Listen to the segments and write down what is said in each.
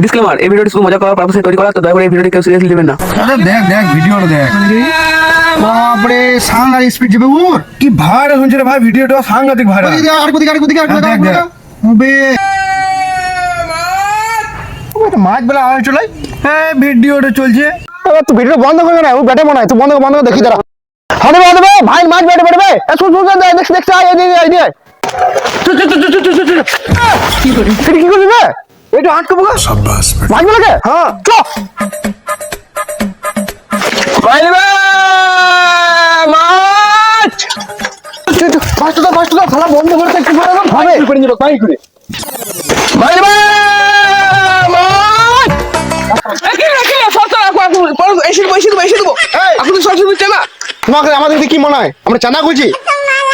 Disclaimer এই ভিডিওটি শুধু মজা করার পারপাসে তৈরি করা তো দয়া করে এই ভিডিওটি কেউ সিরিয়াসলি নেবেন না। আরে দেখ দেখ ভিডিওটা দেখ। বাপরে সাংঘাতিক স্পিড যাবে ওর কি ভাইরাল হচ্ছে রে ভাই ভিডিওটা সাংঘাতিক ভাইরাল আর কোদিকে আর কোদিকে আর কোদিকে দেখ, দেখ। বে মাছ বেলা আওয়াজ চলাই হ্যাঁ ভিডিওটা চলছে। তুই ভিডিও বন্ধ করবে না ও ব্যাটে মনে হয় তুই বন্ধ কর, বন্ধ করে দেখি দাঁড়া। হবে হবে ভাই মাছ ব্যাটে ব্যাটে ভাই শুন শুন শুন দেখ দেখ আয় আয় চল চল চল চল চল চল কি করি কি করবি বে এটা আটকাবো গা মাছ বেলাকে হ্যাঁ। চ। বাইরে মাছ! ফাস্ট দাও দাও খালা বন্ধ করে একটু করে দাও হবে। করে নিল পাই করে। বাইরে মাছ! একে একে সব রাখো এখন এসে দেবো এসে দেবো এসে দেবো। এই। এখন তো সব দিচ্ছে না তোমাকে আমাদের কি মনে হয়? আমরা চানা করছি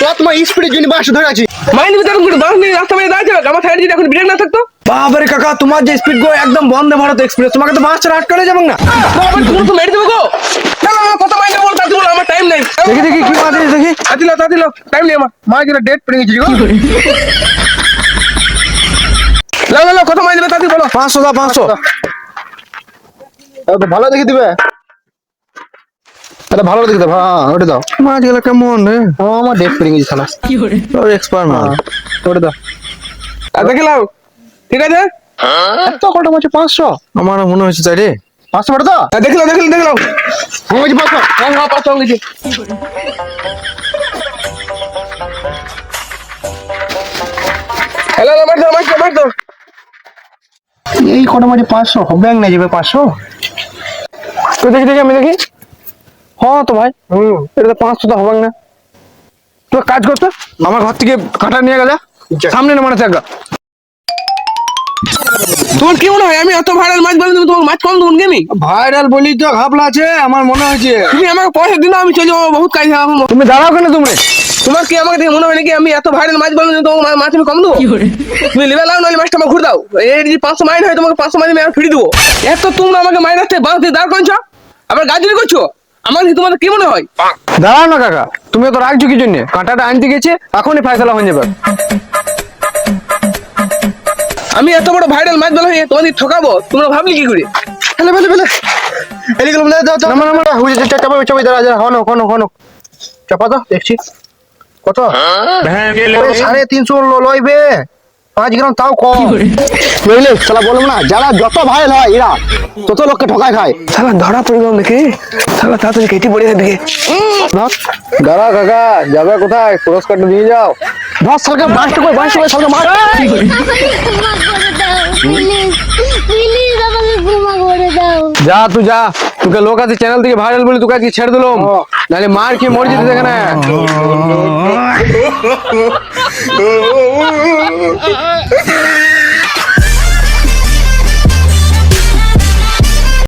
তো তোমার স্পিডের জন্য বাস ধরে আছি। মাইন্ড ভিতরে করে দশ মিনিট রাস্তা মেয়ে দাঁড়িয়ে আমার সাইড যদি এখন ব্রেক না থাকতো বাবারে কাকা তোমার যে স্পিড গো একদম বন্দে ভারত এক্সপ্রেস তোমাকে তো বাস ছাড়া আটকানো যাবে না। বাবা তুমি তো মেরে দেবো গো। চলো আমার কথা মাইন্ড বল তাতে বলো আমার টাইম নেই। দেখি দেখি কি মাছ দেখি। টাইম নেই আমার। মাছ যেটা ডেট পড়ে গেছি গো? লাও লাও কথা মাইন্ড দেবে তাতে বলো। পাঁচশো দা পাঁচশো। তো ভালো দেখে দিবে। এটা ভালো দেখে দাও হ্যাঁ ওটা দাও। মাছগুলো কেমন রে ও আমার ডেট পড়ে গেছি শালা এক্সপার্ট মাছ ওটা দাও। আর দেখে লাও। ঠিক আছে? এত কটা মাছ পাঁচশো? আমার মনে হচ্ছে তাই রে। পাঁচশো তো? আর দেখে লাও দেখে লাও দেখে লাও আমার কাছে পাঁচশো হ্যাঁ হ্যাঁ পাঁচ সঙ্গে হ্যালো মার দাও মার দাও মার দাও। এই কটা মাছ পাঁচশো? হবে না যাবে পাঁচশো? তো দেখি দেখি আমি দেখি। হ্যাঁ তো ভাই। হুম। এটা তো পাঁচশো তো হবে না। তুই এক কাজ করতো? আমার ঘর থেকে কাঁটা নিয়ে গেলে? সামনে না মানে থাকা তোমার কি মনে হয়? আমি এত ভাইরাল মাছ বলে তোমার মাছ কম দেবো আমি? ভাইরাল বলি তো ঘাপলা আছে আমার মনে হয়েছে। তুমি আমাকে পয়সা দিলে আমি চলে যাব বহুত কাজ তুমি দাঁড়াও কেন তুমি তোমার কি আমাকে দেখে মনে হয় নাকি আমি এত ভাইরাল মাছ বলে তোমার মাছ আমি কম দেবো? তুমি লেবে লাও নাহলে মাছটা আমার ঘুরে দাও। এই যদি পাঁচশো মাইন হয় তোমাকে পাঁচশো মাইন আমি ফিরে দেবো। এত তোমরা আমাকে মাইন আসতে বাঁশ দিয়ে দাঁড় করছ আবার গাজরি করছ? আমার কি তোমাদের কি মনে হয়? দাঁড়াও না কাকা। তুমি তো রাখছো কি জন্য কাঁটাটা আনতে গেছে এখনই ফয়সালা হয়ে যাবে। আমি এত বড় ভাইরাল মাছ বলে তোমাদের ঠকাবো? তোমরা ভাবলি কি করে? ফেলে ফেলে ফেলে। এদিকে বলে দাও চাপা নামা নামা হুই চাপা চাপা চাপা দাঁড়া দাঁড়া হনো হনো হনো চাপা দাও দেখছি। কত? ওই সাড়ে তিনশো লইবে। পাঁচ গ্রাম তাও কম। বুঝলে শালা বললাম না যারা যত ভাইরাল হয় এরা তত লোককে ঠকায় খায়। শালা ধরা পড়ে দেখে। শালা তাড়াতাড়ি কেটে পড়ে দেখে। ধর দাঁড়া কাকা যাবে কোথায়? পুরস্কারটা দিয়ে যাও। ধর সালকে বাঁশটা করে বাঁশটা করে সালকে মার ক্ষমা করে দাও প্লিজ প্লিজ আমাকে ক্ষমা করে দাও যা তুই যা তোকে লোক আছে চ্যানেল থেকে ভাইরাল বলি তোকে আজকে ছেড়ে দিলাম নাহলে মার কি মরে যেতে দেখে না